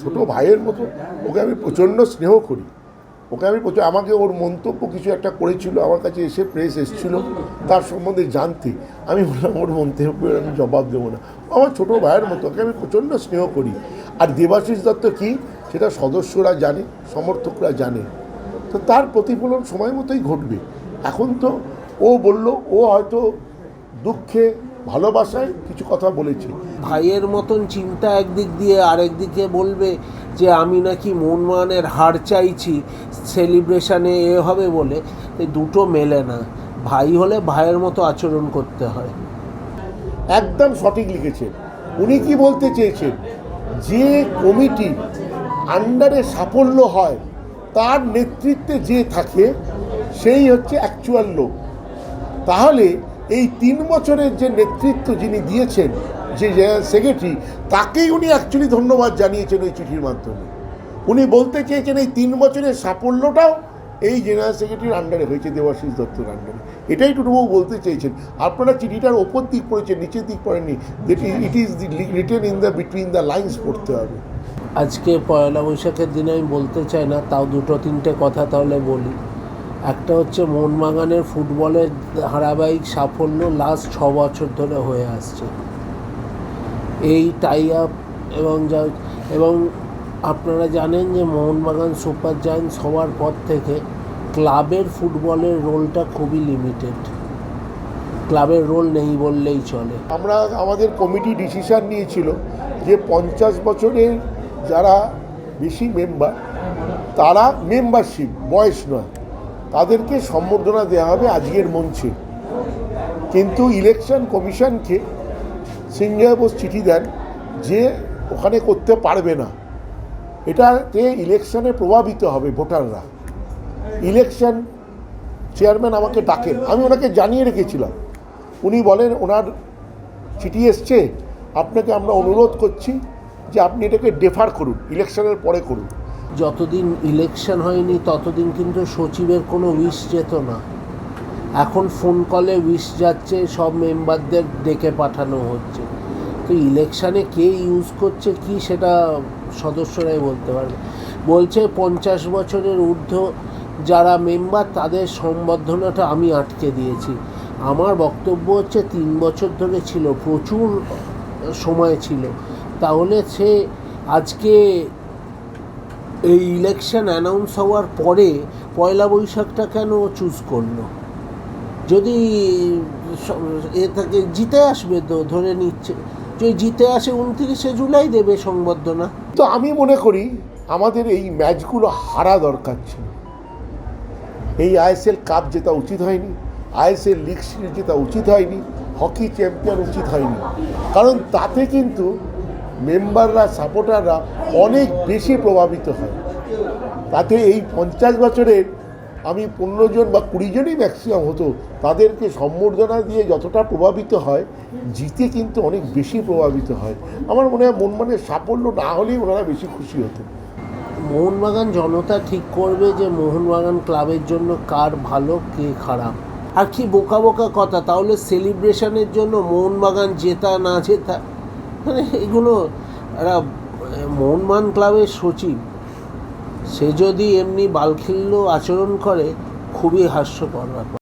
ছোট ভাইয়ের মতো, ওকে আমি প্রচণ্ড স্নেহ করি। ওকে আমি প্রচুর আমাকে ওর মন্তব্য কিছু একটা করেছিল, আমার কাছে এসে প্রেস এসেছিল, তার সম্বন্ধে জানতে। আমি বললাম, ওর মন্তব্যের আমি জবাব দেবো না। আমার ছোট ভাইয়ের মতো, ওকে আমি প্রচণ্ড স্নেহ করি। আর দেবাশিস দত্ত কী? সেটা সদস্যরা জানে, সমর্থকরা জানে। তো তার প্রতিফলন সময় মতোই ঘটবে। এখন তো ও বলল, ও হয়তো দুঃখে ভালোবাসায় কিছু কথা বলেছে। ভাইয়ের মতন চিন্তা একদিক দিয়ে আরেক দিকে বলবে যে আমি নাকি মনমানের হার চাইছি সেলিব্রেশনে এ হবে বলে। দুটো মেলে না। ভাই হলে ভাইয়ের মতো আচরণ করতে হয়। একদম সঠিক লিখেছেন উনি কি বলতে চেয়েছেন? যে কমিটি আন্ডারে সাফল্য হয় তার নেতৃত্বে যে থাকে সেই হচ্ছে অ্যাকচুয়াল লোক। তাহলে এই তিন বছরের যে নেতৃত্ব যিনি দিয়েছেন, যে সেক্রেটারি, তাকেই উনি অ্যাকচুয়ালি ধন্যবাদ জানিয়েছেন ওই চিঠির মাধ্যমে। উনি বলতে চেয়েছেন এই তিন বছরের সাফল্যটাও এই জেনারেল সেক্রেটারির আন্ডারে হয়েছে, দেবাশিস দত্তর আন্ডারে এটাই টুটুবাবু বলতে চেয়েছেন। আপনারা চিঠিটার ওপর দিক পড়েছেন, নিচের দিক পড়েননি। It is written in the between the lines পড়তে হবে। আজকে পয়লা বৈশাখের দিনে আমি বলতে চাই না, তাও দুটো তিনটে কথা তাহলে বলি। একটা হচ্ছে মোহনবাগানের ফুটবলের ধারাবাহিক সাফল্য লাস্ট ছ বছর ধরে হয়ে আসছে। এই টাই আপ এবং যা, এবং আপনারা জানেন যে মোহনবাগান সুপার জায়ান্টস হওয়ার পর থেকে ক্লাবের ফুটবলের রোলটা খুবই লিমিটেড ক্লাবের রোল নেই বললেই চলে। আমরা আমাদের কমিটি ডিসিশন নিয়েছিল যে পঞ্চাশ বছরের যারা বেশি মেম্বার তারা মেম্বারশিপ বয়স নয়। তাদেরকে সম্বর্ধনা দেওয়া হবে আজকের মঞ্চে। কিন্তু ইলেকশন কমিশনকে সিঞ্জয় বোস চিঠি দেন যে ওখানে করতে পারবে না। এটাতে ইলেকশনে প্রভাবিত হবে ভোটাররা। ইলেকশন চেয়ারম্যান আমাকে ডাকেন। আমি ওনাকে জানিয়ে রেখেছিলাম। উনি বলেন, ওনার চিঠি এসছে। আপনাকে আমরা অনুরোধ করছি যে আপনি এটাকে ডেফার করুন। ইলেকশনের পরে করুন। যতদিন ইলেকশন হয়নি, ততদিন কিন্তু সচিবের কোনো উইশ যেত না। এখন ফোন কলে উইশ যাচ্ছে, সব মেম্বারদের ডেকে পাঠানো হচ্ছে। তো ইলেকশানে কে ইউজ করছে, কি সেটা সদস্যরাই বলতে পারবে। বলছে পঞ্চাশ বছরের ঊর্ধ্ব যারা মেম্বার তাদের সম্বর্ধনাটা আমি আটকে দিয়েছি। আমার বক্তব্য হচ্ছে তিন বছর ধরে ছিল, প্রচুর সময় ছিল। তাহলে সে আজকে এই ইলেকশন অ্যানাউন্স হওয়ার পরে পয়লা বৈশাখটা কেন চুজ করল? যদি এ থেকে জিতে আসবে তো ধরে নিচ্ছে। যদি জিতে আসে উনত্রিশে জুলাই দেবে সংবর্ধনা। তো আমি মনে করি আমাদের এই ম্যাচগুলো হারা দরকার ছিল। এই আইএসএল কাপ জেতা উচিত হয়নি, আইএসএল লিগ সিরিজ জেতা উচিত হয়নি হকি চ্যাম্পিয়ন উচিত হয়নি। কারণ তাতে কিন্তু মেম্বাররা, সাপোর্টাররা অনেক বেশি প্রভাবিত হয়। তাতে এই পঞ্চাশ বছরের আমি পনেরো জন বা কুড়ি জনই ম্যাক্সিমাম হতো, তাদেরকে সম্বর্ধনা দিয়ে যতটা প্রভাবিত হয়, জিতে কিন্তু অনেক বেশি প্রভাবিত হয়। আমার মনে হয় মনমানের সাফল্য না হলেই ওনারা বেশি খুশি হতেন। মোহনবাগান জনতা ঠিক করবে যে মোহনবাগান ক্লাবের জন্য কার ভালো, কে খারাপ? আর কি বোকা বোকা কথা, তাহলে সেলিব্রেশনের জন্য মোহনবাগান জেতা না জেতা মানে এগুলো একটা মনমান ক্লাবের সচিব। সে যদি এমনি বালখিল্য আচরণ করে, খুবই হাস্যকর ব্যাপার।